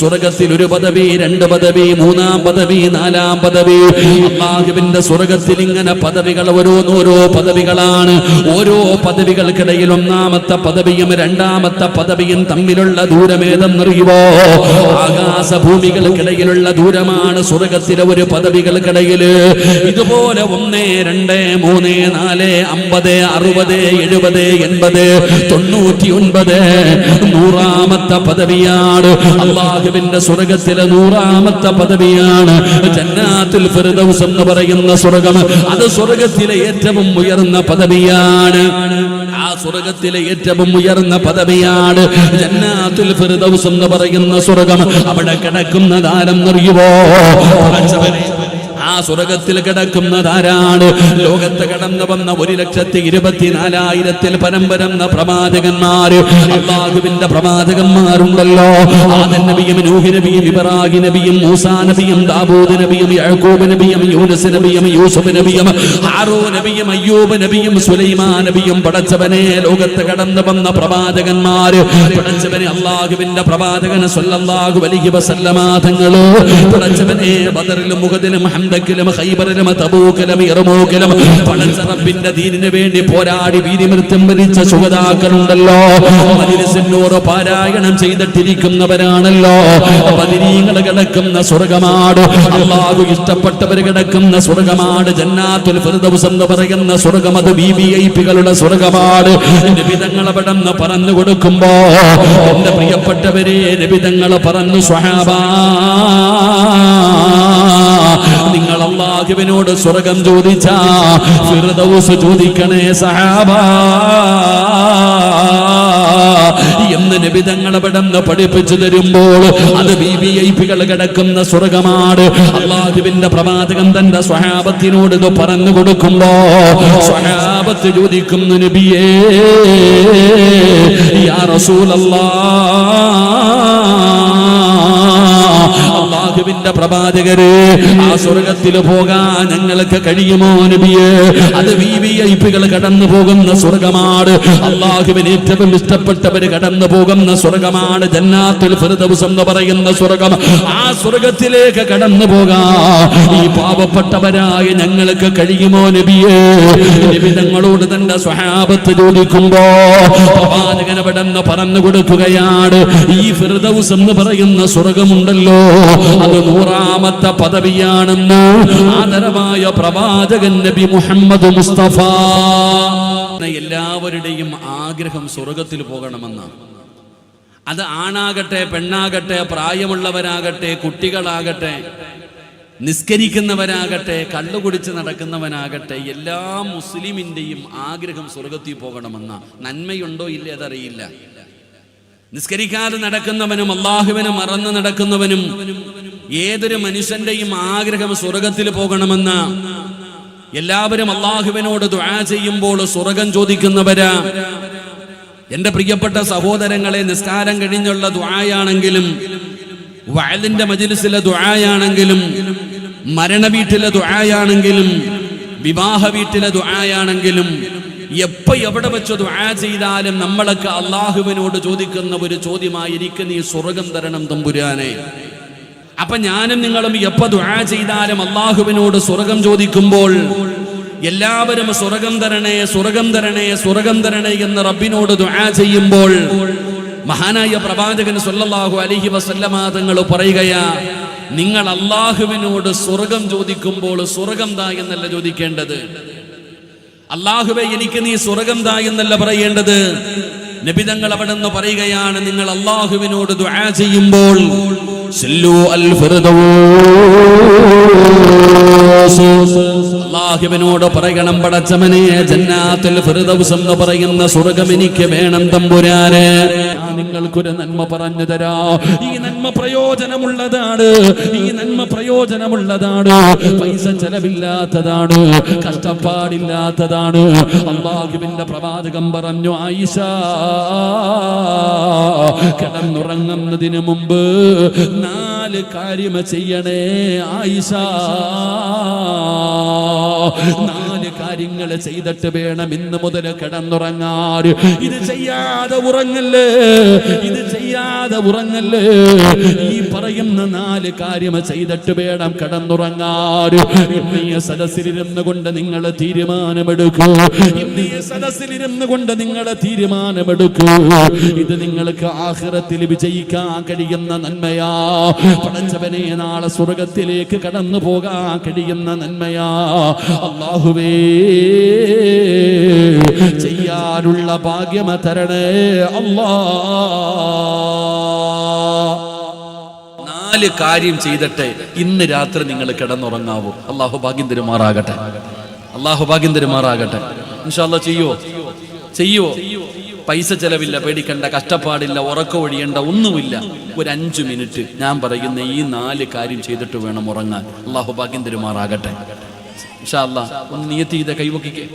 സ്വർഗത്തിൽ ഒരു പദവി രണ്ട് പദവി മൂന്നാം പദവി നാലാം പദവി. അള്ളാഹുവിന്റെ സ്വർഗത്തിൽ ഇങ്ങനെ പദവികൾ ഓരോന്നോരോ പദവികളാണ്. ഓരോ പദവികൾക്കിടയിൽ ഒന്നാമത്തെ പദവിയും രണ്ടാമത്തെ പദവിയും തമ്മിലുള്ള ദൂരമേതെന്നറിയുവോ? ആകാശഭൂമികൾക്കിടയിലുള്ള ദൂരമാണ് സ്വർഗത്തിലെ ഒരു പദവികൾക്കിടയിൽ. ഇതുപോലെ ഒന്ന് രണ്ട് മൂന്ന് നാല് അമ്പത് അറുപത് എഴുപത് എൺപത് തൊണ്ണൂറ്റി ഒൻപത് നൂറാമത്തെ പദവിയാണ്. അള്ളാഹുവിന്റെ സ്വർഗത്തിലെ നൂറാമത്തെ പദവിയാണ് ജന്നാത്തുൽ ഫിർദൗസ് എന്ന് പറയുന്ന സ്വർഗം. അത് സ്വർഗത്തിലെ ഏറ്റവും ഉയർന്ന പദവിയാണ്. ആ സ്വർഗത്തിലെ ഏറ്റവും ഉയർന്ന പദവിയാണ് ജന്നാത്തുൽ ഫിർദൗസ് എന്ന് പറയുന്ന സ്വർഗം. അവിടെ കിടക്കുന്നതാരെന്നറിയുവോ പടച്ചവനെ ആ സ്വർഗത്തിൽ കിടക്കുന്നതാരാണ്? ലോകത്ത് കടന്നു വന്ന ഒരു ലക്ഷത്തി ഇരുപത്തിനാലായിരത്തിൽ പരമ്പരന്ന പ്രവാചകന്മാര്. അള്ളാഹുവിന്റെ പ്രവാചകന്മാരുണ്ടല്ലോ. ആദൻ നബിയും നൂഹി നബിയും ഇബ്രാഹിം നബിയും മൂസാ നബിയും ദാവൂദ് നബിയും യാക്കൂബ് നബിയും യൂനുസ് നബിയും യൂസുഫ് നബിയും ഹാറൂ നബിയും അയ്യൂബ് നബിയും സുലൈമാൻ നബിയും പടച്ചവനെ ലോകത്ത് കടന്നു വന്ന പ്രവാചകന്മാര്. പടച്ചവനെ അള്ളാഹുവിന്റെ പ്രവാചകന് അലൈഹി വസല്ലമാ തങ്ങൾ. പടച്ചവനെ ബദറിലും മുഖദിലും ഹംദക്കിലും ഹൈബറിലും തബൂക്കിലും ഇറമൂക്കിലും റബ്ബിന്റെ ദീനിന് വേണ്ടി പോരാടി വീതിമൃത്യം വരിച്ച സുഗതാക്കളുണ്ടല്ലോ മജിലിസിനോട് പാരായണം ചെയ്തിട്ടിരിക്കുന്നവരാണല്ലോ. ബദിരീങ്ങൾ കിടക്കുന്ന സ്വർഗമാട് അള്ളാഹു ഇഷ്ടപ്പെട്ടവർ കിടക്കുന്ന സ്വർഗമാട് ജന്നാത്തുൽ ഫിർദൗസ് എന്ന് പറയുന്ന സ്വർഗം അത് ബി ബി ഐ പികളുടെ സ്വർഗമാട്. നിബിതങ്ങൾ അവിടെ പറഞ്ഞു കൊടുക്കുമ്പോ എന്റെ പ്രിയപ്പെട്ടവരെ നിബിതങ്ങൾ പറഞ്ഞു സ്വഹാബാ. നിങ്ങൾ അള്ളാഹുവിനോട് സ്വർഗം ചോദിച്ച ഫിർദൗസ് ചോദിക്കണേ സഹാബ. എന്ന് നിബിതങ്ങൾ അവിടെ പഠിപ്പിച്ചു തരുമ്പോൾ അത് ബി വി ഐ പികൾ കിടക്കുന്ന സ്വർഗമാണ്. അള്ളാഹുവിന്റെ പ്രവാചകൻ തന്റെ സ്വഹാബത്തിനോട് ഇത് പറഞ്ഞു കൊടുക്കുമ്പോ സ്വഹാബത്ത് ചോദിക്കുന്നു നബിയേ യാ റസൂലല്ലാ. അള്ളാഹുവിന്റെ പ്രവാചകര് ആ സ്വർഗത്തിൽ പോകാൻ ഞങ്ങൾക്ക് കഴിയുമോ നബിയെ? അത് വി വി ഐ പികൾ കടന്നു പോകുന്ന സ്വർഗമാണ്. അള്ളാഹുവിന് ഏറ്റവും ഇഷ്ടപ്പെട്ടവര് കടന്നു പോകുന്ന സ്വർഗമാണ് ജന്നാത്തിൽ ഫിർദൗസ് എന്ന് പറയുന്ന സ്വർഗം. ആ സ്വർഗത്തിലേക്ക് കടന്നു പോകാ. ഈ പാവപ്പെട്ടവരായ ഞങ്ങൾക്ക് കഴിയുമോ നബിയെ? നബി തങ്ങളോട് തന്റെ സ്വഹാബത്ത് ചോദിക്കുമ്പോ പ്രവാചകനവിടെ പറഞ്ഞു കൊടുക്കുകയാണ് ഈ ഫിർദൗസ് എന്ന് പറയുന്ന സ്വർഗമുണ്ടല്ലോ അത് നൂറാമത്തെ പദവിയാണെന്ന് ആദരവായ പ്രവാചകൻ നബി മുഹമ്മദ് മുസ്തഫ. എല്ലാവരുടെയും ആഗ്രഹം സ്വർഗത്തിൽ പോകണമെന്നാണ്. അത് ആണാകട്ടെ പെണ്ണാകട്ടെ പ്രായമുള്ളവരാകട്ടെ കുട്ടികളാകട്ടെ നിസ്കരിക്കുന്നവരാകട്ടെ കള്ളുകുടിച്ച് നടക്കുന്നവനാകട്ടെ എല്ലാ മുസ്ലിമിന്റെയും ആഗ്രഹം സ്വർഗത്തിൽ പോകണമെന്ന നന്മയുണ്ടോ ഇല്ലേ അതറിയില്ല. നിസ്കരിക്കാതെ നടക്കുന്നവനും അള്ളാഹുവിനെ മറന്നു നടക്കുന്നവനും ഏതൊരു മനുഷ്യന്റെയും ആഗ്രഹം സ്വർഗത്തിൽ പോകണമെന്ന് എല്ലാവരും അള്ളാഹുവിനോട് ദുആ ചെയ്യുമ്പോൾ സ്വർഗം ചോദിക്കുന്നവരാ. എന്റെ പ്രിയപ്പെട്ട സഹോദരങ്ങളെ നിസ്കാരം കഴിഞ്ഞുള്ള ദുആയാണെങ്കിലും വയലിന്റെ മജിലിസിലെ ദുആയാണെങ്കിലും മരണ വീട്ടിലെ ദുആയാണെങ്കിലും വിവാഹ വീട്ടിലെ ദുആയാണെങ്കിലും എപ്പോ എവിടെ വെച്ച് ദുആ ചെയ്താലും നമ്മളൊക്കെ അള്ളാഹുവിനോട് ചോദിക്കുന്ന ഒരു ചോദ്യമായിരിക്കും നീ സ്വർഗം തരണം തമ്പുരാനെ. അപ്പൊ ഞാനും നിങ്ങളും എപ്പ ദുആ ചെയ്താലും അള്ളാഹുവിനോട് സ്വർഗം ചോദിക്കുമ്പോൾ എല്ലാവരും സ്വർഗം തരണേ സ്വർഗം തരണേ സ്വർഗം തരണേ എന്ന് റബ്ബിനോട് ദുആ ചെയ്യുമ്പോൾ മഹാനായ പ്രവാചകൻ സല്ലല്ലാഹു അലൈഹി വസല്ലമ തങ്ങൾ പറയുകയാ നിങ്ങൾ അള്ളാഹുവിനോട് സ്വർഗം ചോദിക്കുമ്പോൾ സ്വർഗം താ എന്നല്ല ചോദിക്കേണ്ടത്. അള്ളാഹുവെ എനിക്ക് നീ സ്വർഗം താ എന്നല്ല പറയേണ്ടത് നബിതങ്ങൾ അവിടെ നിന്ന് പറയുകയാണ് നിങ്ങൾ അള്ളാഹുവിനോട് ദുആ ചെയ്യുമ്പോൾ. അള്ളാഹുവിനോട് പറയണം പടച്ചമനെ ജന്നാത്തിൽ ഫിർദൗസ് എന്ന് പറയുന്ന സ്വർഗം എനിക്ക് വേണം തമ്പുരാനെ നിങ്ങൾക്കൊരു നന്മ പറഞ്ഞു തരാ. ഈ നന്മ പ്രയോജനമുള്ളതാണ്. ഈ നന്മ പ്രയോജനമുള്ളതാണ്. പൈസ ചെലവില്ലാത്തതാണ്. കഷ്ടപ്പാടില്ലാത്തതാണ്. അള്ളാഹുവിന്റെ പ്രവാചകം പറഞ്ഞു ആയിഷ കിടന്നുറങ്ങുന്നതിന് മുമ്പ് നാല് കാര്യം ചെയ്യണേ ആയിഷ. കാര്യങ്ങൾ ചെയ്തിട്ട് വേണം ഇന്ന് മുതൽ കിടന്നുറങ്ങാൻ. ഇത് ചെയ്യാതെ ഉറങ്ങല്ലേ? ഇത് ചെയ്യാതെ ഉറങ്ങല്ലേ? ഈ പറയുന്ന നാല് കാര്യം ചെയ്തിട്ട് വേണം ഈ സദസ്സിലിരുന്ന് കൊണ്ട് നിങ്ങൾ തീരുമാനമെടുക്കൂ. ഇന്ന് ഈ സദസ്സിലിരുന്ന് കൊണ്ട് നിങ്ങൾ തീരുമാനമെടുക്കൂ. ഇത് നിങ്ങൾക്ക് ആഹ്റത്തിൽ വിജയിക്കാൻ കഴിയുന്ന നന്മയാ. പടച്ചവനെ നാളെ സ്വർഗത്തിലേക്ക് കടന്നു പോകാൻ കഴിയുന്ന നന്മയാ. അള്ളാഹുവേ ചെയ്യാനുള്ള ഭാഗ്യമ തരണേ അല്ലാ നാല് കാര്യം ചെയ്തിട്ട് ഇന്ന് രാത്രി നിങ്ങൾ കിടന്നുറങ്ങാവൂ. അള്ളാഹു ഭാഗ്യം തരുമാറാകട്ടെ. അള്ളാഹു ഭാഗ്യം തരുമാറാകട്ടെ. ഇൻഷാല്ല ചെയ്യോ? ചെയ്യോ? പൈസ ചെലവില്ല പേടിക്കണ്ട കഷ്ടപ്പാടില്ല ഉറക്കം ഒഴിയണ്ട ഒന്നുമില്ല. ഒരു അഞ്ചു മിനിറ്റ് ഞാൻ പറയുന്ന ഈ നാല് കാര്യം ചെയ്തിട്ട് വേണം ഉറങ്ങാൻ. അള്ളാഹു ഭാഗ്യം തരുമാറാകട്ടെ. ഇൻഷാല്ല ഒന്ന് നിയത്തി ചെയ്ത കൈവക്കിക്കേ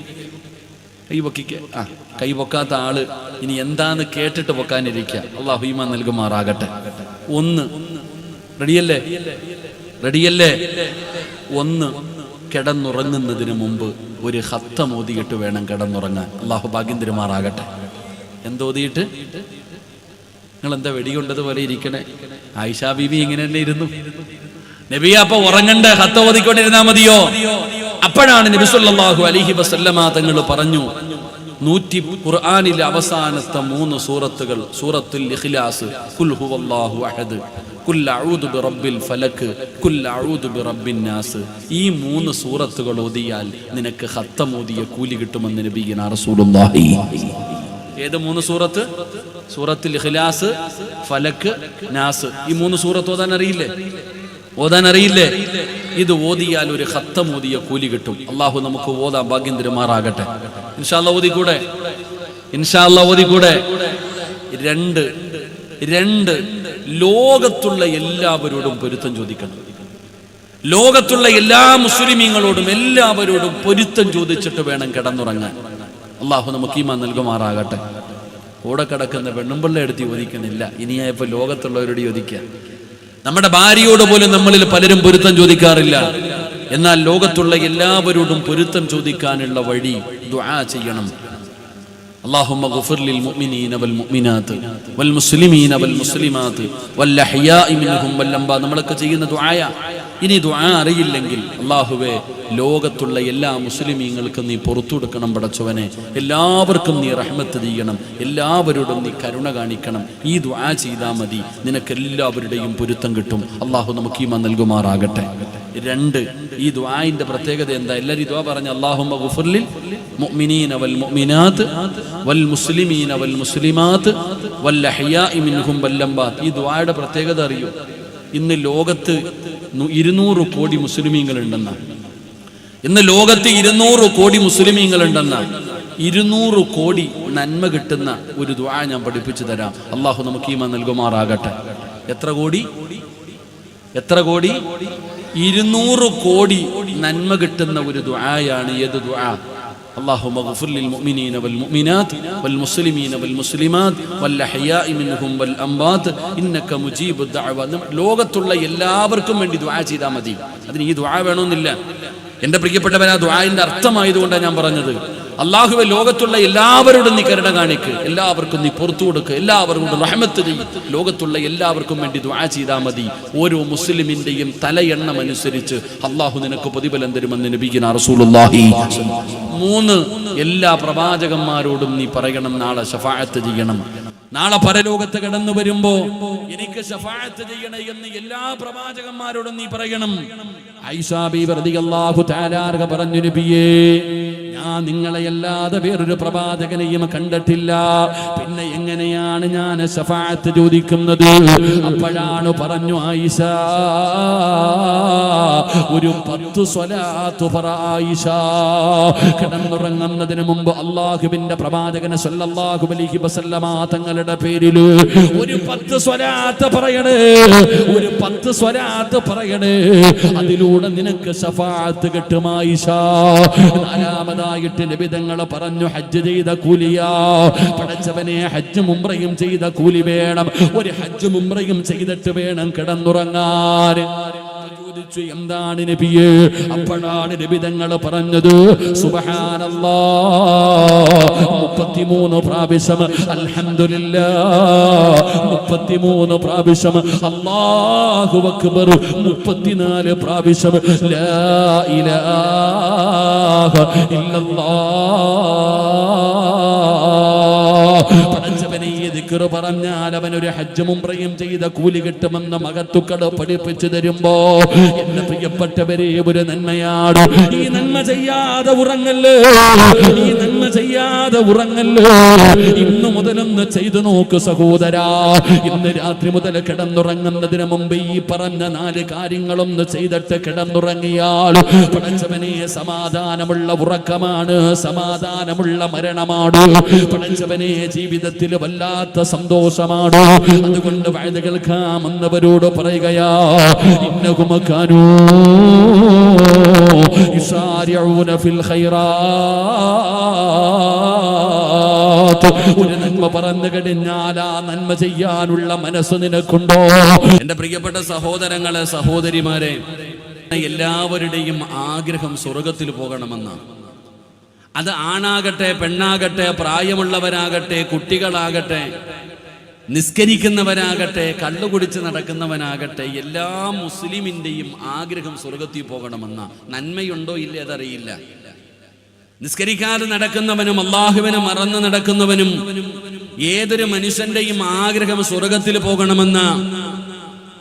കൈവക്കിക്ക് ആ കൈവക്കാത്ത ആൾ ഇനി എന്താന്ന് കേട്ടിട്ട് പൊക്കാനിരിക്കുക അള്ളാഹു ഈമാൻ നൽകുമാറാകട്ടെ. ഒന്ന് റെഡിയല്ലേ? റെഡിയല്ലേ? ഒന്ന് കിടന്നുറങ്ങുന്നതിന് മുമ്പ് ഒരു ഹത്ത മോദിയിട്ട് വേണം കിടന്നുറങ്ങാൻ. അള്ളാഹു ഭാഗ്യം തിരുമാറാകട്ടെ എന്തോതിയിട്ട് നിങ്ങൾ എന്താ വെടികൊണ്ടതുപോലെ ഇരിക്കണേ? ആയിഷാ ബീബി ഇങ്ങനെ തന്നെ ഇരുന്നു? നബി അപ്പൊ ഉറങ്ങണ്ട? ഹത്ത ഓതിക്കൊണ്ടിരുന്നാ മതിയോ? അപ്പോഴാണ് നബിസുല്ലാഹു അലിഹി വസല്ലമ തങ്ങൾ പറഞ്ഞു നൂറ്റി ഖുർആാനിലെ അവസാനത്തെ മൂന്ന് സൂറത്തുകൾ സൂറത്തുൽ ഇഖ്ലാസ്. കുൽ ഹുവല്ലാഹു അഹദ്. കുൽ അഊദു ബിറബ്ബിൽ ഫലക്. കുൽ അഊദു ബിറബ്ബിൻ നാസ്. ഈ മൂന്ന് സൂറത്തുകൾ ഓതിയാൽ നിനക്ക് ഖത്തം ഓതിയ കൂലി കിട്ടുമെന്ന് നബിയന റസൂലുള്ളാഹി. ഏത് മൂന്ന് സൂറത്ത്? സൂറത്തുൽ ഇഖ്ലാസ് ഫലക് നാസ്. ഈ മൂന്ന് സൂറത്ത് ഓതാൻ അറിയില്ലേ? ഓതാൻ അറിയില്ലേ? ഇത് ഓതിയാൽ ഒരു ഹത്തം ഓതിയ കൂലി കിട്ടും. അള്ളാഹു നമുക്ക് ഓതാൻ ഭാഗ്യം തിരുമാറാകട്ടെ. ഇൻഷാല്ല ഓതിക്കൂടെ? ഇൻഷാല്ല ഓതിക്കൂടെ? രണ്ട് രണ്ട് ലോകത്തുള്ള എല്ലാവരോടും പൊരുത്തം ചോദിക്കണം. ലോകത്തുള്ള എല്ലാ മുസ്ലിമീങ്ങളോടും എല്ലാവരോടും പൊരുത്തം ചോദിച്ചിട്ട് വേണം കിടന്നുറങ്ങാൻ. അള്ളാഹു നമുക്ക് ഈമാൻ നൽകുമാറാകട്ടെ. കൂടെ കിടക്കുന്ന പെണ്ണുമ്പിള്ള എടുത്ത് ചോദിക്കുന്നില്ല ഇനിയായപ്പോ ലോകത്തുള്ളവരോട് യോജിക്കുക നമ്മുടെ ഭാര്യയോട് പോലും നമ്മളിൽ പലരും പൊരുത്തം ചോദിക്കാറില്ല എന്നാൽ ലോകത്തുള്ള എല്ലാവരോടും പൊരുത്തം ചോദിക്കാനുള്ള വഴി ദുആ ചെയ്യണം اللهم اغفر للمؤمنين والمؤمنات والمسلمين والمسلمات والأحياء منهم والأموات നമ്മളൊക്കെ ചെയ്യുന്ന ദുആയ ഇനി ദുആ അറിയില്ലെങ്കിൽ അള്ളാഹുവേ ലോകത്തുള്ള എല്ലാ മുസ്ലിമീങ്ങൾക്കും നീ പുറത്തു കൊടുക്കണം പടച്ചവനെ. എല്ലാവർക്കും നീ റഹ്മത്ത് ചെയ്യണം. എല്ലാവരോടും നീ കരുണ കാണിക്കണം. ഈ ദുആ ചെയ്താൽ മതി. നിനക്ക് എല്ലാവരുടെയും പൊരുത്തം കിട്ടും. അള്ളാഹു നമുക്ക് ഈമ നൽകുമാറാകട്ടെ. രണ്ട് ഈ ദുആയിന്റെ പ്രത്യേകത എന്താ? എല്ലാവരും ദുആ പറഞ്ഞ അള്ളാഹുമ്മ മുഅ്മിനീന വൽ മുഅ്മിനാത്ത് വൽ മുസ്ലിമീന വൽ മുസ്ലിമാത്ത് വൽ മിൻഹും വൽ ഈ ദുആയുടെ പ്രത്യേകത അറിയോ. ഇന്ന് ലോകത്ത് ഇരുന്നൂറ് കോടി മുസ്ലിമീങ്ങൾ ഉണ്ടെന്നാണ് ഇന്ന് ലോകത്ത് ഇരുന്നൂറ് കോടി മുസ്ലിമീങ്ങൾ ഉണ്ടെന്നാണ് ഇരുന്നൂറ് കോടി നന്മ കിട്ടുന്ന ഒരു ദ്വാ ഞാൻ പഠിപ്പിച്ചു തരാം. അള്ളാഹു നമുക്ക് ഈമ നൽകുമാറാകട്ടെ. എത്ര കോടി? എത്ര കോടി? ഇരുന്നൂറ് കോടി നന്മ കിട്ടുന്ന ഒരു ദ്വായാണ് ഏത് ദുആ? اللهم اغفر للمؤمنين والمؤمنات والمسلمين والمسلمات والأحياء منهم والأموات إنك مجيب الدعوة ലോകത്തുള്ള എല്ലാവർക്കും വേണ്ടി ദുആ ചെയ്താൽ മതി അതിന് ഈ ദുആ വേണമെന്നില്ല എന്റെ പ്രിയപ്പെട്ടവൻ ആ ദുആന്റെ അർത്ഥമായതുകൊണ്ടാണ് ഞാൻ പറഞ്ഞത് അള്ളാഹുവെ ലോകത്തുള്ള എല്ലാവരോടും നീ കരുണ കാണിക്ക്. എല്ലാവർക്കും നീ പുറത്തു കൊടുക്ക്. എല്ലാവർക്കും റഹമത്ത് ചെയ്യും ലോകത്തുള്ള എല്ലാവർക്കും വേണ്ടി ദുആ ചെയ്താൽ മതി. ഓരോ മുസ്ലിമിന്റെയും തലയെണ്ണം അനുസരിച്ച് അള്ളാഹു നിനക്ക് പ്രതിഫലം തരുമെന്ന് നബിക്കുന്ന റസൂലുള്ളാഹി മൂന്ന് എല്ലാ പ്രവാചകന്മാരോടും നീ പറയണം നാളെ ഷഫായത്ത് ചെയ്യണം. നാളെ പരലോകത്ത് കടന്നു വരുമ്പോ എനിക്ക് ഷഫായത്ത് ചെയ്യണേ എന്ന് എല്ലാ പ്രവാചകന്മാരോടും നീ പറയണം. ഐസാബി പറഞ്ഞു നബിയേ ഞാൻ നിങ്ങളെ അല്ലാതെ വേറൊരു പ്രവാചകനെയും കണ്ടിട്ടില്ല. പിന്നെ എങ്ങനെയാണ് ഞാൻ ശഫാത്ത് ചോദിക്കുന്നത്? അപ്പോഴാണ് പറഞ്ഞു ആയിഷ ഒരു പത്ത് സ്വലാത്ത് പറ ആയിഷ. കിടന്നുറങ്ങുന്നതിന് മുമ്പ് അള്ളാഹുബിന്റെ പ്രവാചകനെ സല്ലല്ലാഹു അലൈഹി വസല്ലമ തങ്ങളുടെ പേരിൽ ഒരു പത്ത് സ്വലാത്ത് പറയണേ. ഒരു പത്ത് സ്വലാത്ത് പറയണേ. അതിലൂടെ നിനക്ക് ശഫാത്ത് കിട്ടും ആയിഷ. നാലാമതായിട്ട് നബിതങ്ങൾ പറഞ്ഞു ഹജ്ജ് ചെയ്ത കൂലിയാ. പടച്ചവനെ ഹജ്ജ് മുംറയും ചെയ്ത കൂലി വേണം. ഒരു ഹജ്ജ് മുംറയും ചെയ്തിട്ട് വേണം കിടന്നുറങ്ങാൻ. ചോദിച്ചു എന്താണ് നബിയെ? അപ്പോഴാണ് നബി തങ്ങൾ പറഞ്ഞത് മുപ്പത്തിമൂന്ന് പ്രാവശ്യം അൽഹംദുലില്ലാ മുപ്പത്തിമൂന്ന് പ്രാവശ്യം അല്ലാഹു അക്ബർ. മുപ്പത്തിനാല് പ്രാവശ്യം ലാ ഇലാഹ ഈ ദിക്കറ് പറഞ്ഞാൽ അവൻ ഒരു ഹജ്ജ് മുംറയും ചെയ്ത കൂലി കിട്ടുമെന്ന മകത്തുക്കൾ പഠിപ്പിച്ചു തരുമ്പോ എന്റെ പ്രിയപ്പെട്ടവരെ ഒരു നന്മയാണ്. ഈ നന്മ ചെയ്യാതെ ഉറങ്ങല്ലേ? ഈ നന്മ ചെയ്യാതെ ഉറങ്ങല്ലേ? ഇന്നു മുതലൊന്ന് ചെയ്തു നോക്ക് സഹോദരാ. ഇന്ന് രാത്രി മുതൽ കിടന്നുറങ്ങുന്നതിന് മുമ്പ് ഈ പറഞ്ഞ നാല് കാര്യങ്ങളൊന്ന് ചെയ്തിട്ട് കിടന്നുറങ്ങിയാൽ പടച്ചവനെ സമാധാനമുള്ള ഉറക്കമാണ് സമാധാനമുള്ള മരണമാണ്. പടച്ചവനെ ജീവിതത്തിൽ വല്ലാത്ത സന്തോഷമാണ്. അതുകൊണ്ട് വഴുത് കേൾക്കാമെന്നവരോട് പറയുകയാ ഇന്ന കുമക്കാനോ ഫിൽ ഖൈറാ ഒരു നന്മ പറഞ്ഞു കഴിഞ്ഞാൽ ആ നന്മ ചെയ്യാനുള്ള മനസ്സ് നിനക്കുണ്ടോ? എന്റെ പ്രിയപ്പെട്ട സഹോദരങ്ങളെ സഹോദരിമാരെ എല്ലാവരുടെയും ആഗ്രഹം സ്വർഗത്തിൽ പോകണമെന്നാണ്. അത് ആണാകട്ടെ പെണ്ണാകട്ടെ പ്രായമുള്ളവരാകട്ടെ കുട്ടികളാകട്ടെ നിസ്കരിക്കുന്നവരാകട്ടെ കള്ളു കുടിച്ച് നടക്കുന്നവനാകട്ടെ എല്ലാ മുസ്ലിമിന്റെയും ആഗ്രഹം സ്വർഗത്തിൽ പോകണമെന്ന. നന്മയുണ്ടോ ഇല്ലേ അതറിയില്ല. നിസ്കരിക്കാതെ നടക്കുന്നവനും അള്ളാഹുവിനെ മറന്നു നടക്കുന്നവനും ഏതൊരു മനുഷ്യന്റെയും ആഗ്രഹം സ്വർഗത്തിൽ പോകണമെന്ന.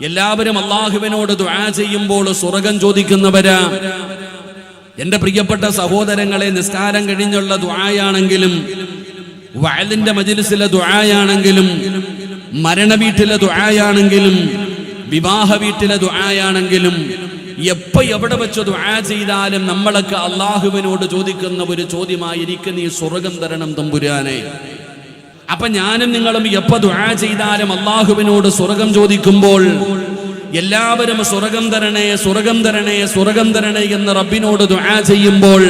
എല്ലാവരും അള്ളാഹുവിനോട് ദ്വാ ചെയ്യുമ്പോൾ സ്വർഗം ചോദിക്കുന്നവരാ. എന്റെ പ്രിയപ്പെട്ട സഹോദരങ്ങളെ നിസ്കാരം കഴിഞ്ഞുള്ള ദുആയാണെങ്കിലും വയലിന്റെ മജിലിസിലെ ദുആയാണെങ്കിലും മരണ വീട്ടിലെ ദുആയാണെങ്കിലും വിവാഹ വീട്ടിലെ ദുആയാണെങ്കിലും എപ്പോ എവിടെ വെച്ച് ദുആ ചെയ്താലും നമ്മളൊക്കെ അള്ളാഹുവിനോട് ചോദിക്കുന്ന ഒരു ചോദ്യമായിരിക്കും നീ സ്വർഗം തരണം തമ്പുരാനെ. അപ്പൊ ഞാനും നിങ്ങളും എപ്പോ ദുആ ചെയ്താലും അള്ളാഹുവിനോട് സ്വർഗം ചോദിക്കുമ്പോൾ എല്ലാവരും സ്വർഗം തരണേ സ്വർഗം തരണേ സ്വർഗം തരണേ എന്ന് റബ്ബിനോട് ദുആ ചെയ്യുമ്പോൾ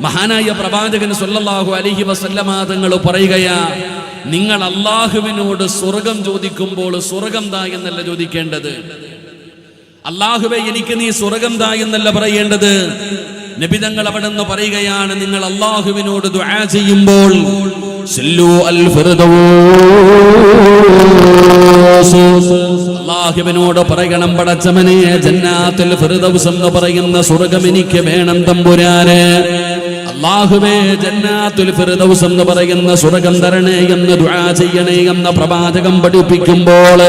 മഹാനായ പ്രവാചകൻ സല്ലല്ലാഹു അലൈഹി വസല്ലമ തങ്ങൾ പറയുകയാ നിങ്ങൾ അള്ളാഹുവിനോട് സ്വർഗം ചോദിക്കുമ്പോൾ സ്വർഗം താ എന്നല്ല ചോദിക്കേണ്ടത്. അള്ളാഹുവെ എനിക്ക് നീ സ്വർഗം താ എന്നല്ല പറയേണ്ടത്. നബിതങ്ങൾ അവിടെ നിന്ന് പറയുകയാണ് നിങ്ങൾ അള്ളാഹുവിനോട് ദുആ ചെയ്യുമ്പോൾ അള്ളാഹുവിനോട് പറയണം പടച്ചവനെ ജന്നാത്തിൽ ഫിർദൗസ് എന്ന് പറയുന്ന സ്വർഗം എനിക്ക് വേണം തമ്പുരാന്. അള്ളാഹുവേ ജന്നാത്തുൽ ഫിർദൗസ് എന്ന് പറയുന്ന സ്വർഗം തരണേ എന്ന് ദുആ ചെയ്യണേ എന്ന പ്രവാചകം പഠിപ്പിക്കുമ്പോൾ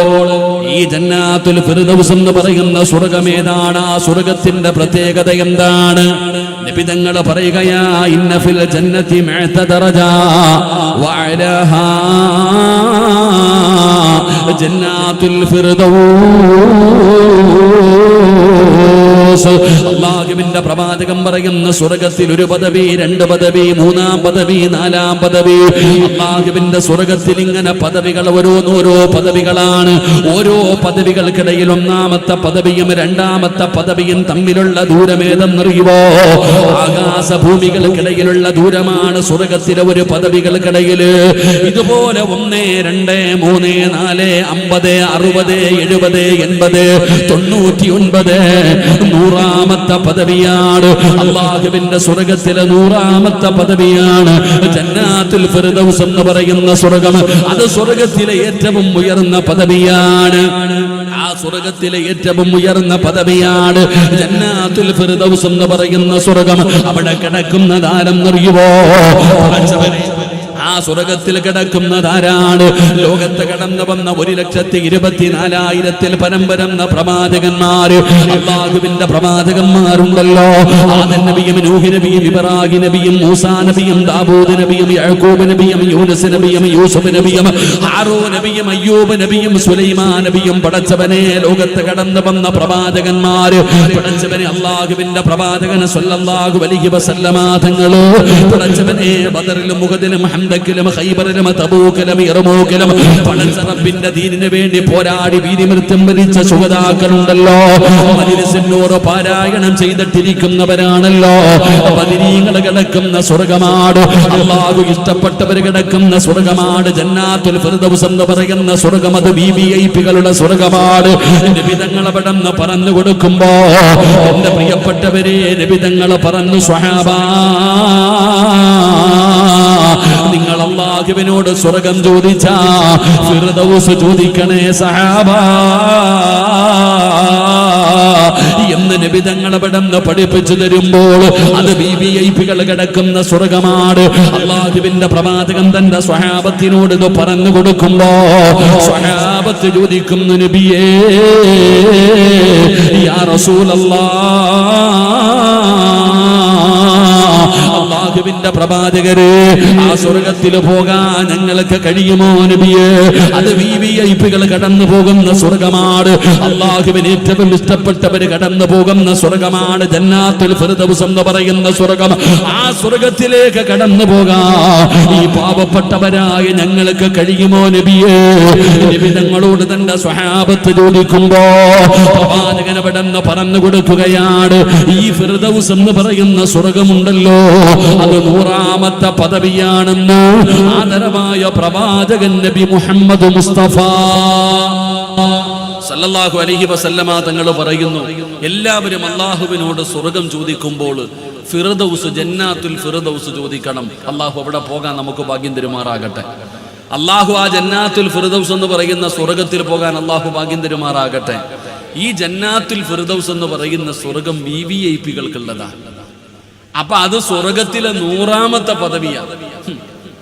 ഈ ജന്നാത്തുൽ ഫിർദൗസ് എന്ന് പറയുന്ന സ്വർഗം ഏതാണ്? ആ സ്വർഗത്തിന്റെ പ്രത്യേകത എന്താണ്? നിബിതങ്ങൾ പറയുകയാ ഇന്ന ഫിൽ ജന്നത്തി മഅത ദറജ വഅലഹാ. ജന്നാത്തുൽ ഫിർദൗസ് അള്ളാഹുവിന്റെ പ്രവാചകം പറയുന്ന സ്വർഗത്തിൽ ഒരു പദവി രണ്ട് പദവി മൂന്നാം പദവി നാലാം പദവി. അള്ളാഹുവിന്റെ സ്വർഗത്തിൽ ഇങ്ങനെ പദവികൾ ഓരോന്നോരോ പദവികളാണ്. ഓരോ പദവികൾക്കിടയിൽ ഒന്നാമത്തെ പദവിയും രണ്ടാമത്തെ പദവിയും തമ്മിലുള്ള ദൂരമേതെന്നറിയുവോ? ആകാശ ഭൂമികൾക്കിടയിലുള്ള ദൂരമാണ് സ്വർഗത്തിലെ ഒരു പദവികൾക്കിടയിൽ. ഇതുപോലെ ഒന്ന് രണ്ട് മൂന്ന് നാല് അമ്പത് അറുപത് എഴുപത് എൺപത് തൊണ്ണൂറ്റി ഒൻപത് നൂറാമത്തെ പദവിയാണ്. അള്ളാഹുവിന്റെ സ്വർഗത്തിലെ നൂറാമത്തെ പദവിയാണ്. ജന്നാത്തുൽ ഫിർദൗസ് എന്ന് പറയുന്ന സ്വർഗം. അത് സ്വർഗത്തിലെ ഏറ്റവും ഉയർന്ന പദവിയാണ്. ആ സ്വർഗത്തിലെ ഏറ്റവും ഉയർന്ന പദവിയാണ് ജന്നാത്തുൽ ഫിർദൗസ് എന്ന് പറയുന്ന സ്വർഗം. അവിടെ കിടക്കുന്നതാരെന്നറിയുവോ ആ സ്വർഗത്തിൽ കിടക്കുന്നതാരാണ്? ലോകത്ത് കടന്നു വന്ന ഒരു ലക്ഷത്തി ഇരുപത്തിനാലായിരത്തിൽ പരം വരുന്ന പ്രവാചകന്മാര് അള്ളാഹുവിന്റെ പ്രവാചകന്മാരുണ്ടല്ലോ. ആദൻ നബിയും നൂഹി നബിയും ഇബ്രാഹിം നബിയും മൂസാ നബിയും ദാവൂദ് നബിയും യാക്കൂബ് നബിയും യൂനസ് നബിയും യൂസുഫ് നബിയും ഹാറൂ നബിയും അയ്യൂബ് നബിയും സുലൈമാൻ നബിയും പടച്ചവനെ ലോകത്ത് കടന്നു വന്ന പ്രവാചകന്മാര് പടച്ചവനെ അള്ളാഹുവിന്റെ സല്ലല്ലാഹു അലൈഹി വസല്ലമാ തങ്ങൾ. പടച്ചവനെ ബദറിലും മുഖദിലും ഹന്തക്കിലും ഹൈബറിലും തബൂക്കലും ഇറമൂക്കലും പടച്ചറപ്പിന്റെ ദീനിന് വേണ്ടി പോരാടി വീതിമൃത്യം വരിച്ച സുഗതാക്കളുണ്ടല്ലോ മജിലിസിനോട് പാരായണം ചെയ്തിട്ടിരിക്കുന്നവരാണല്ലോ. പതിനീങ്ങൾ കിടക്കുന്ന സ്വർഗമാട് അള്ളാഹു ഇഷ്ടപ്പെട്ടവർ കിടക്കുന്ന സ്വർഗമാട് ജന്നാത്തുൽ ഫിർദൗസ് എന്ന് പറയുന്ന സ്വർഗം അത് വി വി ഐ പികളുടെ സ്വർഗമാട്. നിബിതങ്ങൾ അവിടെ പറഞ്ഞു കൊടുക്കുമ്പോ എന്റെ പ്രിയപ്പെട്ടവരെ നിബിതങ്ങൾ പറഞ്ഞു സ്വഹാബാ. നിങ്ങൾ അള്ളാഹുവിനോട് സ്വർഗം ചോദിച്ച ഫിർദൗസ് ചോദിക്കണേ സഹാബ. എന്ന് നിബിതങ്ങൾ അവിടെ പഠിപ്പിച്ചു തരുമ്പോൾ അത് ബി വി ഐ പികൾ കിടക്കുന്ന സ്വർഗമാണ്. അള്ളാഹുവിന്റെ പ്രവാചകൻ തന്റെ സ്വഹാപത്തിനോട് ഇത് പറഞ്ഞു കൊടുക്കുമ്പോ സ്വഹാപത്ത് ചോദിക്കുന്നു നബിയേ യാ റസൂലല്ലാ അള്ളാഹുവിന്റെ പ്രവാചകര് ആ സ്വർഗത്തിൽ പോകാൻ ഞങ്ങൾക്ക് കഴിയുമോ നബിയെ? അത് വി വി ഐ പികൾ കടന്നു പോകുന്ന സ്വർഗമാണ്. അള്ളാഹുവിന് ഏറ്റവും ഇഷ്ടപ്പെട്ടവര് കടന്നു പോകുന്ന സ്വർഗമാണ് ജന്നാത്തിൽ ഫിർദൗസ് എന്ന് പറയുന്ന സ്വർഗം. ആ സ്വർഗത്തിലേക്ക് കടന്നു പോകാ. ഈ പാവപ്പെട്ടവരായ ഞങ്ങൾക്ക് കഴിയുമോ നബിയെ? നബി തങ്ങളോട് തന്റെ സ്വഹാബത്ത് ചോദിക്കുമ്പോ പ്രവാചകനവിടെ പറഞ്ഞു കൊടുക്കുകയാണ്. ഈ ഫിർദൗസ് എന്ന് പറയുന്ന സ്വർഗമുണ്ടല്ലോ. അത് നൂറാമത്തെ പദവിയാണെന്ന് ആദരവായ പ്രവാചകൻ നബി മുഹമ്മദ് മുസ്തഫ. സല്ലല്ലാഹു അലഹി വസല്ലമ തങ്ങൾ പറയുന്നു എല്ലാവരും അള്ളാഹുവിനോട് സ്വർഗം ചോദിക്കുമ്പോൾ ഫിറദൌസ് ജന്നാത്തുൽ ഫിറദൌസ് ചോദിക്കണം. അള്ളാഹു അവിടെ പോകാൻ നമുക്ക് ഭാഗ്യം തരുമാറാകട്ടെ. അള്ളാഹു ആ ജന്നാത്തുൽ ഫിറദൌസ് എന്ന് പറയുന്ന സ്വർഗത്തിൽ പോകാൻ അള്ളാഹു ഭാഗ്യം തരുമാറാകട്ടെ. ഈ ജന്നാത്തുൽ ഫിറദൌസ് എന്ന് പറയുന്ന സ്വർഗം വി വി ഐ പികൾക്കുള്ളതാണ്. അപ്പൊ അത് സ്വർഗത്തിലെ നൂറാമത്തെ പദവിയാണ്.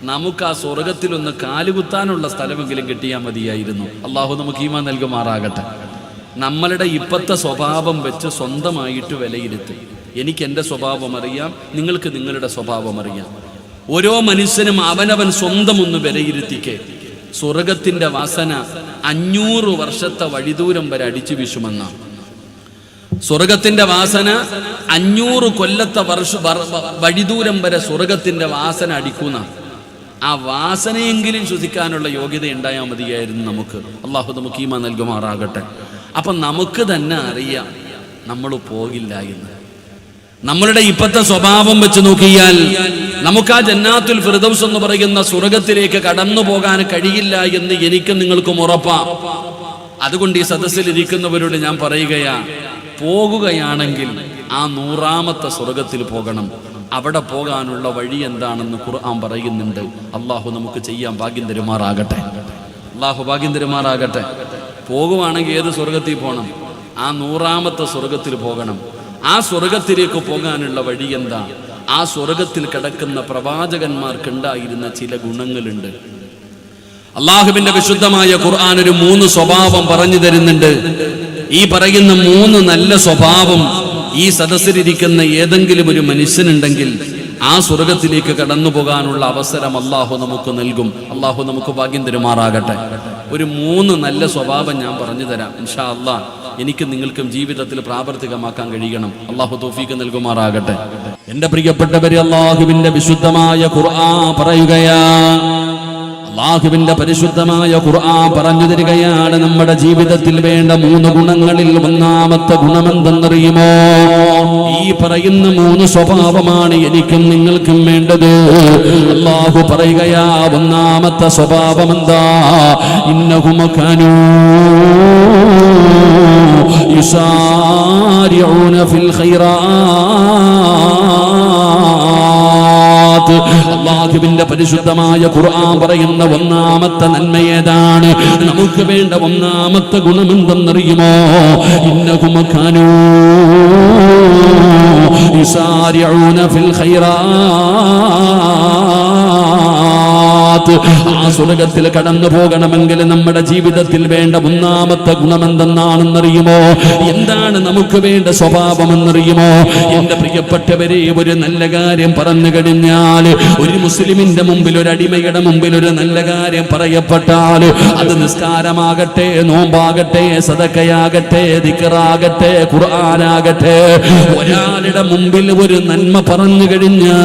നമുക്ക് ആ സ്വർഗത്തിൽ ഒന്ന് കാലുകുത്താനുള്ള സ്ഥലമെങ്കിലും കിട്ടിയാൽ മതിയായിരുന്നു. അള്ളാഹു നമുക്ക് ഈമാ നൽകുമാറാകട്ടെ. നമ്മളുടെ ഇപ്പത്തെ സ്വഭാവം വെച്ച് സ്വന്തമായിട്ട് വിലയിരുത്തി. എനിക്ക് എന്റെ സ്വഭാവം അറിയാം നിങ്ങൾക്ക് നിങ്ങളുടെ സ്വഭാവം അറിയാം. ഓരോ മനുഷ്യനും അവനവൻ സ്വന്തം ഒന്ന് വിലയിരുത്തിക്കേ. സ്വർഗത്തിന്റെ വാസന അഞ്ഞൂറ് വർഷത്തെ വഴിദൂരം വരെ അടിച്ചു വീശുമെന്നാണ് സ്വർഗത്തിന്റെ വാസന അഞ്ഞൂറ് കൊല്ലത്തെ വർഷ വഴിദൂരം വരെ സ്വർഗത്തിന്റെ വാസന അടിക്കുന്ന. ആ വാസനയെങ്കിലും ശ്വസിക്കാനുള്ള യോഗ്യത ഉണ്ടായാൽ മതിയായിരുന്നു നമുക്ക്. അള്ളാഹു നമുക്ക് ഈമ നൽകുമാറാകട്ടെ. അപ്പൊ നമുക്ക് തന്നെ അറിയാം നമ്മൾ പോകില്ല എന്ന്. നമ്മളുടെ ഇപ്പത്തെ സ്വഭാവം വെച്ച് നോക്കിയാൽ നമുക്ക് ആ ജന്നാത്തുൽ ഫിർദൗസ് എന്ന് പറയുന്ന സ്വർഗത്തിലേക്ക് കടന്നു പോകാൻ കഴിയില്ല എന്ന് എനിക്കും നിങ്ങൾക്കും ഉറപ്പാ. അതുകൊണ്ട് ഈ സദസ്സിൽ ഇരിക്കുന്നവരോട് ഞാൻ പറയുകയാ പോകുകയാണെങ്കിൽ ആ നൂറാമത്തെ സ്വർഗത്തിൽ പോകണം. അവിടെ പോകാനുള്ള വഴി എന്താണെന്ന് ഖുർആൻ പറയുന്നുണ്ട്. അള്ളാഹു നമുക്ക് ചെയ്യാൻ ഭാഗ്യം തരുമാറാകട്ടെ. അള്ളാഹു ഭാഗ്യം തരുമാറാകട്ടെ. പോകുവാണെങ്കിൽ ഏത് സ്വർഗത്തിൽ പോകണം ആ നൂറാമത്തെ സ്വർഗത്തിൽ പോകണം. ആ സ്വർഗത്തിലേക്ക് പോകാനുള്ള വഴി എന്താ? ആ സ്വർഗത്തിൽ കിടക്കുന്ന പ്രവാചകന്മാർക്കുണ്ടായിരുന്ന ചില ഗുണങ്ങളുണ്ട്. അള്ളാഹുവിന്റെ വിശുദ്ധമായ ഖുർആൻ ഒരു മൂന്ന് സ്വഭാവം പറഞ്ഞു തരുന്നുണ്ട്. ഈ പറയുന്ന മൂന്ന് നല്ല സ്വഭാവം ഈ സദസ്സിലിരിക്കുന്ന ഏതെങ്കിലും ഒരു മനുഷ്യനുണ്ടെങ്കിൽ ആ സ്വർഗത്തിലേക്ക് കടന്നു പോകാനുള്ള അവസരം അള്ളാഹു നമുക്ക് നൽകും. അള്ളാഹു നമുക്ക് ഭാഗ്യം തരുമാറാകട്ടെ. ഒരു മൂന്ന് നല്ല സ്വഭാവം ഞാൻ പറഞ്ഞു തരാം. ഇൻഷാ അള്ളാ എനിക്ക് നിങ്ങൾക്കും ജീവിതത്തിൽ പ്രാവർത്തികമാക്കാൻ കഴിയണം. അള്ളാഹു തോഫീക്ക് നൽകുമാറാകട്ടെ. എന്റെ പ്രിയപ്പെട്ടവരെ അള്ളാഹുവിന്റെ വിശുദ്ധമായ ഖുർആൻ പറയുകയാ അള്ളാഹുവിന്റെ പരിശുദ്ധമായ ഖുർആൻ പറഞ്ഞു തരികയാണ് നമ്മുടെ ജീവിതത്തിൽ വേണ്ട മൂന്ന് ഗുണങ്ങളിൽ ഒന്നാമത്തെ ഗുണമെന്തെന്നറിയുമോ? ഈ പറയുന്ന മൂന്ന് സ്വഭാവമാണ് എനിക്കും നിങ്ങൾക്കും വേണ്ടത്. അള്ളാഹു പറയുകയാ ഒന്നാമത്തെ സ്വഭാവം എന്താ ഇന്നഹുമക്കാനൂ ഫിൽ ഖൈറാത്ത്. അള്ളാഹുവിന്റെ പരിശുദ്ധമായ ഖുർആൻ പറയുന്ന ഒന്നാമത്തെ നന്മ ഏതാണ്? നമുക്ക് വേണ്ട ഒന്നാമത്തെ ഗുണമെന്തെന്നറിയുമോ? ഇന്ന കുമക്കാനോ ജന്നാത്ത് ആ സ്വർഗത്തിൽ കടന്നു പോകണമെങ്കിൽ നമ്മുടെ ജീവിതത്തിൽ വേണ്ട ഒന്നാമത്തെ ഗുണമെന്തെന്നാണെന്നറിയുമോ? എന്താണ് നമുക്ക് വേണ്ട സ്വഭാവമെന്നറിയുമോ? എന്റെ പ്രിയപ്പെട്ടവരെ ഒരു നല്ല കാര്യം പറഞ്ഞു കഴിഞ്ഞാൽ ഒരു മുസ്ലിമിന്റെ മുമ്പിൽ ഒരു അടിമയുടെ മുമ്പിൽ ഒരു നല്ല കാര്യം പറയപ്പെട്ടാൽ അത് നിസ്കാരമാകട്ടെ നോമ്പാകട്ടെ സദക്കയാകട്ടെ ദിക്കറാകട്ടെ ഖുർആനാകട്ടെ. ഒരാളുടെ മുമ്പിൽ ഒരു നന്മ പറഞ്ഞു കഴിഞ്ഞാൽ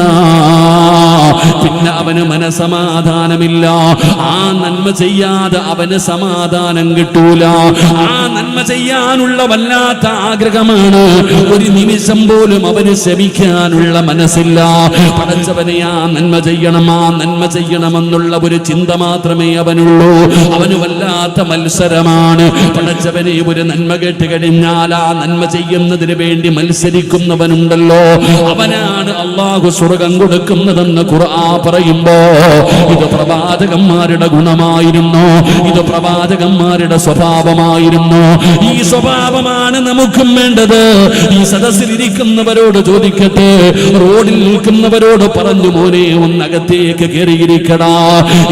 പിന്നെ അവന് മനസമാധാനമില്ല ആ നന്മ ചെയ്യാതെ അവന് സമാധാനം കിട്ടൂല. ആ നന്മ ചെയ്യാനുള്ള വല്ലാത്ത ആഗ്രഹമാണ്. ഒരു നിമിഷം പോലും അവന് ശമിക്കാനുള്ള മനസ്സില്ല. പടച്ചവനെ ആ നന്മ ചെയ്യണം ആ നന്മ ചെയ്യണമെന്നുള്ള ഒരു ചിന്ത മാത്രമേ അവനുള്ളൂ. അവന് വല്ലാത്ത മത്സരമാണ്. പടച്ചവനെ ഒരു നന്മ കേട്ട് കഴിഞ്ഞാൽ ആ നന്മ ചെയ്യുന്നതിന് വേണ്ടി മത്സരിക്കുന്നവനുണ്ടല്ലോ. അവനാണ് അള്ളാഹു സ്വർഗം കൊടുക്കുന്നതെന്ന് ഖുർആ പറയുമ്പോ ഇത് പ്രവാചകന്മാരുടെ ഗുണമായിരുന്നു. ഇത് പ്രവാചകന്മാരുടെ സ്വഭാവമായിരുന്നു. ഈ സ്വഭാവമാണ് നമുക്കും വേണ്ടത്. ഈ സദസ്സിൽ ഇരിക്കുന്നവരോട് ചോദിക്കട്ടെ. റോഡിൽ നിൽക്കുന്നവരോട് പറഞ്ഞു മോനെ ഒന്നകത്തേക്ക് കയറിയിരിക്കടാ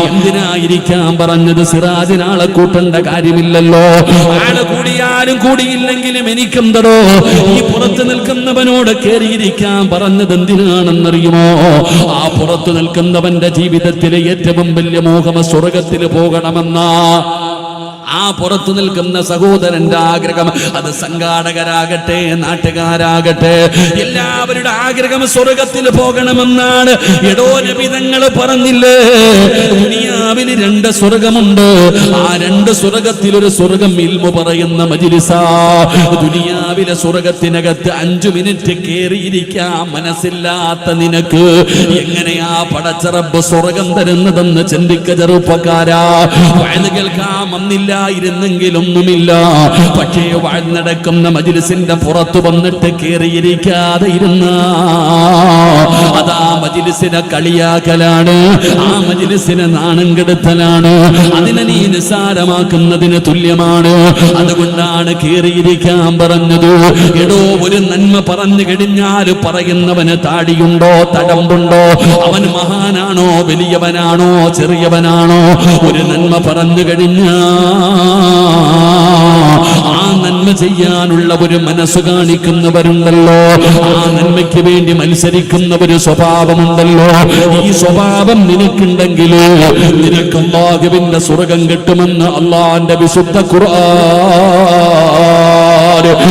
എന്തിനായിരിക്കാം? പറഞ്ഞത് സിറാജിനാളെ കൂട്ടേണ്ട കാര്യമില്ലല്ലോ. ആൾ കൂടിയാലും കൂടിയില്ലെങ്കിലും എനിക്കെന്തടോ? ഈ പുറത്ത് നിൽക്കുന്നവനോട് കയറിയിരിക്കാൻ പറഞ്ഞത് എന്തിനാണെന്നറിയുമോ? ആ പുറത്തു നിൽക്കുന്നവന്റെ ജീവിതത്തിലെ ഏറ്റവും വലിയ മോഹമ സ്വർഗത്തിൽ പോകണമെന്നാ ആ പുറത്തു നിൽക്കുന്ന സഹോദരന്റെ ആഗ്രഹം അത് സംഘാടകരാകട്ടെ നാട്ടുകാരാകട്ടെ. എല്ലാവരുടെ ആഗ്രഹം സ്വർഗത്തിൽ പോകണമെന്നാണ്. എടോ നബിതങ്ങൾ പറഞ്ഞില്ലേ? ദുനിയാവിന് രണ്ട് സ്വർഗമുണ്ട്. ആ രണ്ട് സ്വർഗത്തിൽ ഒരു സ്വർഗം ഇൽമു പറയുന്ന മജിലിസ. ദുനിയാവിലെ സ്വർഗത്തിനകത്ത് അഞ്ചു മിനിറ്റ് കേറിയിരിക്കാൻ മനസ്സില്ലാത്ത നിനക്ക് എങ്ങനെയാ പടച്ചറബ് സ്വർഗം തരുന്നതെന്ന് ചിന്തിക്ക ചെറുപ്പക്കാരാ. വയന്ന് കേൾക്കാൻ വന്നില്ലായിരുന്നെങ്കിലൊന്നുമില്ല പക്ഷേ വാഴ്ന്നടക്കുന്ന മജിലിസിന്റെ പുറത്തു വന്നിട്ട് കേറിയിരിക്കാതെ ഇരുന്ന മജിലിസിനെ കളിയാക്കലാണ്. ആ മജിലിസിനെ നാണം കെടുത്തലാണ്. അതിനെ നീ നിസാരമാക്കുന്നതിന് തുല്യമാണ്. അതുകൊണ്ടാണ് കീറിയിരിക്കാൻ പറഞ്ഞത്. എടോ ഒരു നന്മ പറഞ്ഞു കഴിഞ്ഞാൽ പറയുന്നവന് താടിയുണ്ടോ തടമ്പുണ്ടോ? അവൻ മഹാനാണോ വലിയവനാണോ ചെറിയവനാണോ? ഒരു നന്മ പറഞ്ഞു കഴിഞ്ഞാ ആ നന്മ ചെയ്യാനുള്ള ഒരു മനസ്സ് കാണിക്കുന്നവരുണ്ടല്ലോ. ആ നന്മയ്ക്ക് വേണ്ടി മത്സരിക്കുന്ന ഒരു സ്വഭാവമുണ്ടല്ലോ. ഈ സ്വഭാവം നിനക്കുണ്ടെങ്കിൽ നിനക്ക് അള്ളാഹുവിന്റെ സ്വർഗം കിട്ടുമെന്ന് അള്ളാന്റെ വിശുദ്ധ ഖുർആൻ